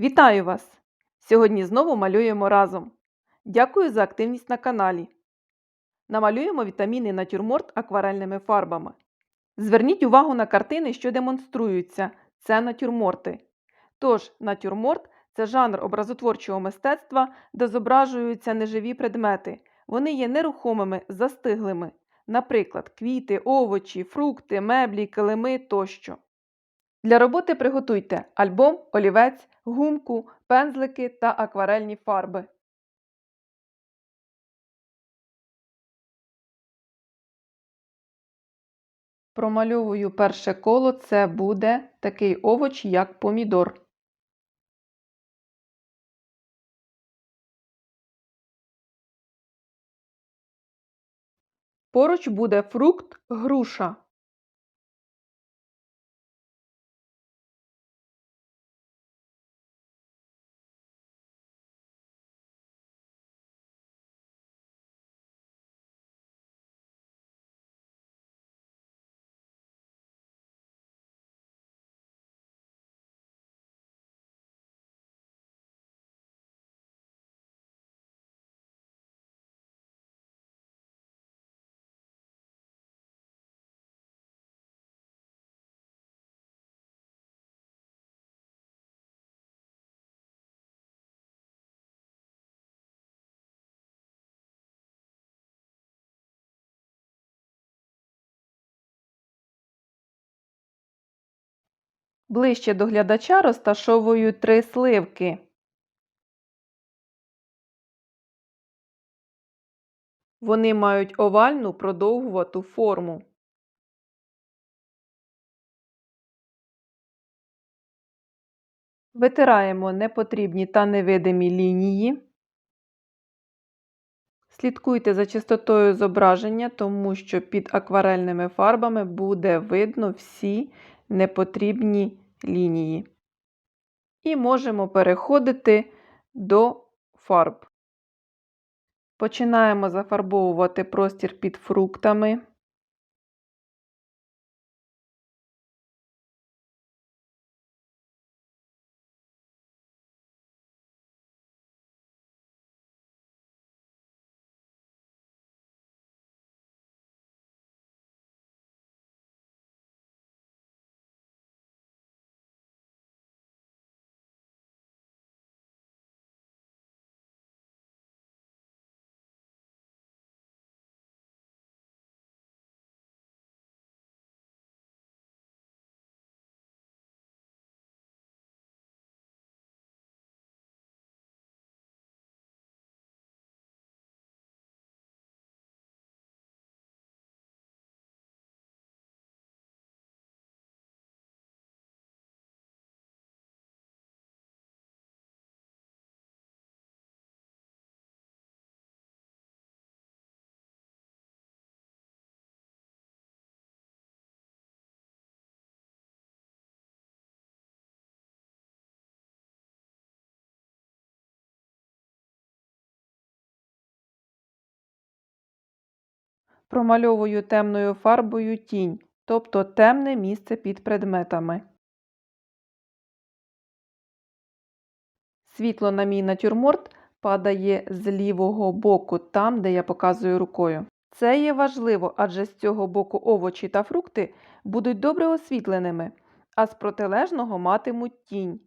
Вітаю вас! Сьогодні знову малюємо разом. Дякую за активність на каналі. Намалюємо вітамінний натюрморт акварельними фарбами. Зверніть увагу на картини, що демонструються. Це натюрморти. Тож, натюрморт це жанр образотворчого мистецтва, де зображуються неживі предмети. Вони є нерухомими, застиглими. Наприклад, квіти, овочі, фрукти, меблі, килими тощо. Для роботи приготуйте альбом, олівець, гумку, пензлики та акварельні фарби. Промальовую перше коло, це буде такий овоч, як помідор. Поруч буде фрукт груша. Ближче до глядача розташовую три сливки. Вони мають овальну продовгувату форму. Витираємо непотрібні та невидимі лінії. Слідкуйте за чистотою зображення, тому що під акварельними фарбами буде видно всі непотрібні лінії. І можемо переходити до фарб. Починаємо зафарбовувати простір під фруктами. Промальовую темною фарбою тінь, тобто темне місце під предметами. Світло на мій натюрморт падає з лівого боку, там, де я показую рукою. Це є важливо, адже з цього боку овочі та фрукти будуть добре освітленими, а з протилежного матимуть тінь.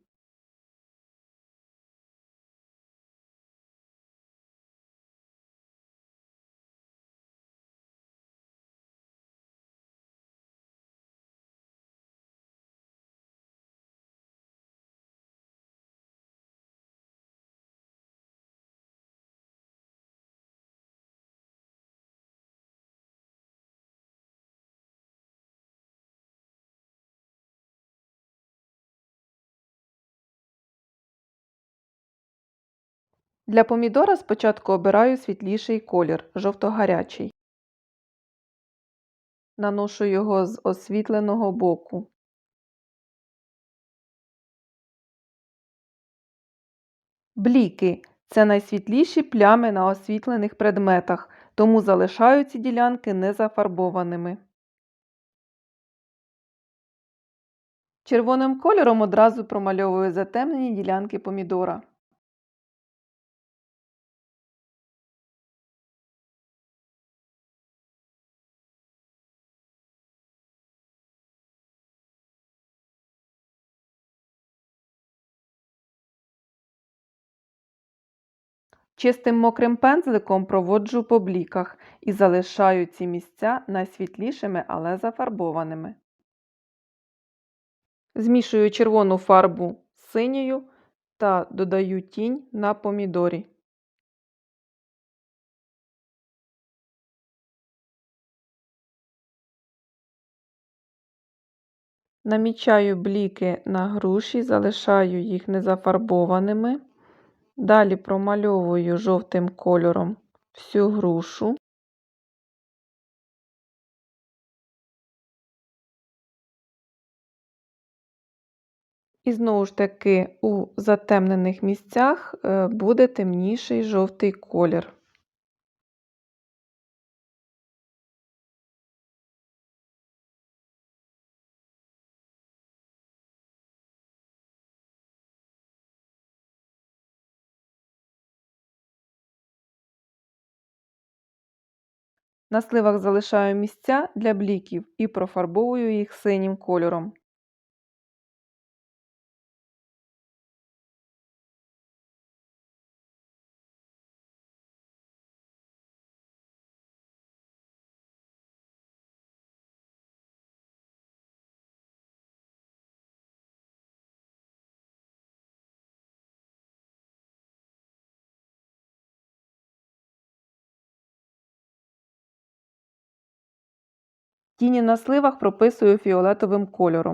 Для помідора спочатку обираю світліший колір жовто-гарячий. Наношу його з освітленого боку. Бліки це найсвітліші плями на освітлених предметах, тому залишаю ці ділянки незафарбованими. Червоним кольором одразу промальовую затемнені ділянки помідора. Чистим мокрим пензликом проводжу по бліках і залишаю ці місця найсвітлішими, але зафарбованими. Змішую червону фарбу з синьою та додаю тінь на помідорі. Намічаю бліки на груші, залишаю їх незафарбованими. Далі промальовую жовтим кольором всю грушу. І знову ж таки у затемнених місцях е, буде темніший жовтий колір. На сливах залишаю місця для бліків і профарбовую їх синім кольором. Тіні на сливах прописую фіолетовим кольором.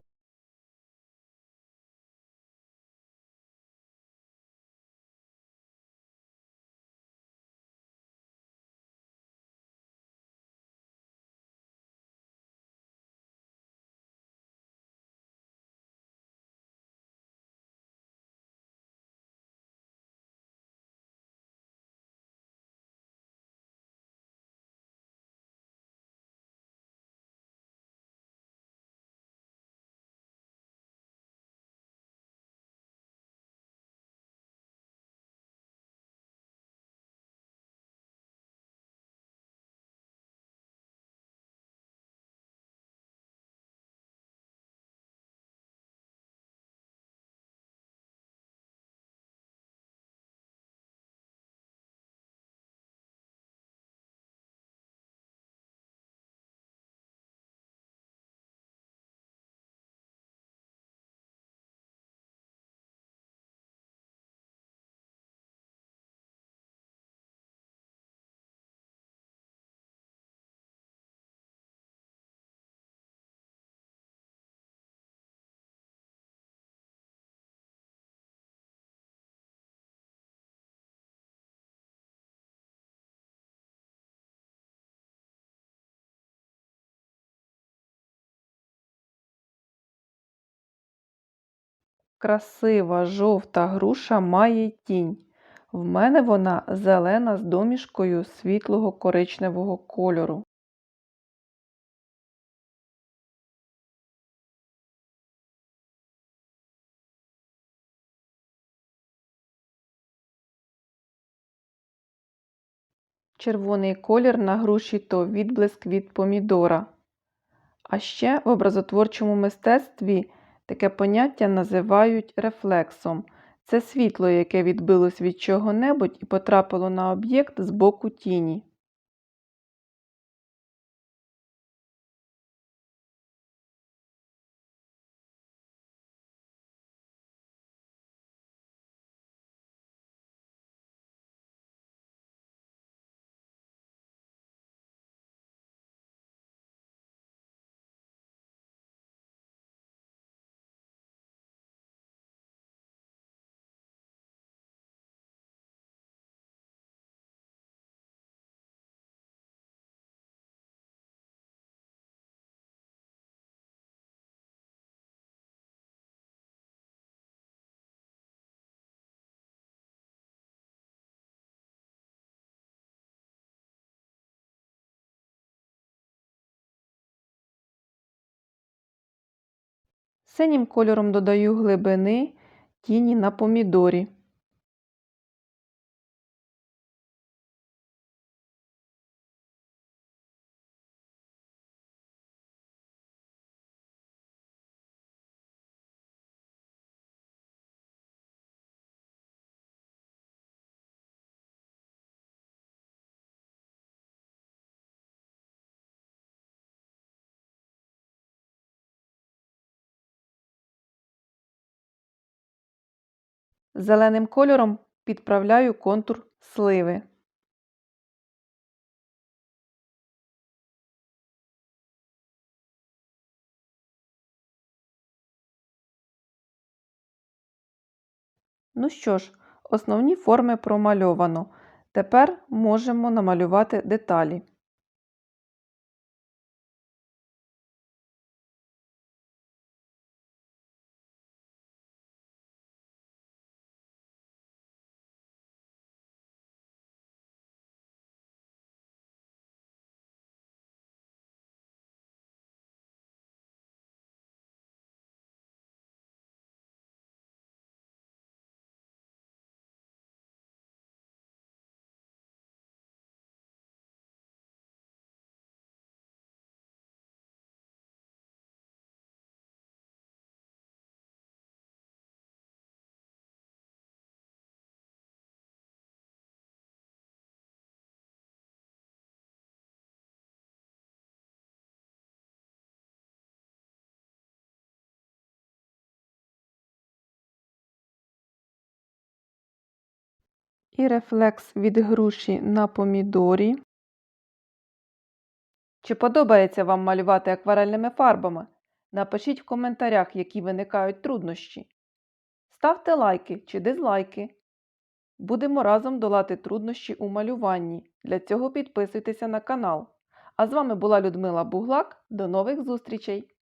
Красива жовта груша має тінь. В мене вона зелена з домішкою світлого коричневого кольору. Червоний колір на груші то відблиск від помідора. А ще в образотворчому мистецтві таке поняття називають рефлексом. Це світло, яке відбилось від чого-небудь і потрапило на об'єкт з боку тіні. Синім кольором додаю глибини тіні на помідорі. Зеленим кольором підправляю контур сливи. Ну що ж, основні форми промальовано. Тепер можемо намалювати деталі. І рефлекс від груші на помідорі. Чи подобається вам малювати акварельними фарбами? Напишіть в коментарях, які виникають труднощі. Ставте лайки чи дизлайки. Будемо разом долати труднощі у малюванні. Для цього підписуйтеся на канал. А з вами була Людмила Буглак. До нових зустрічей!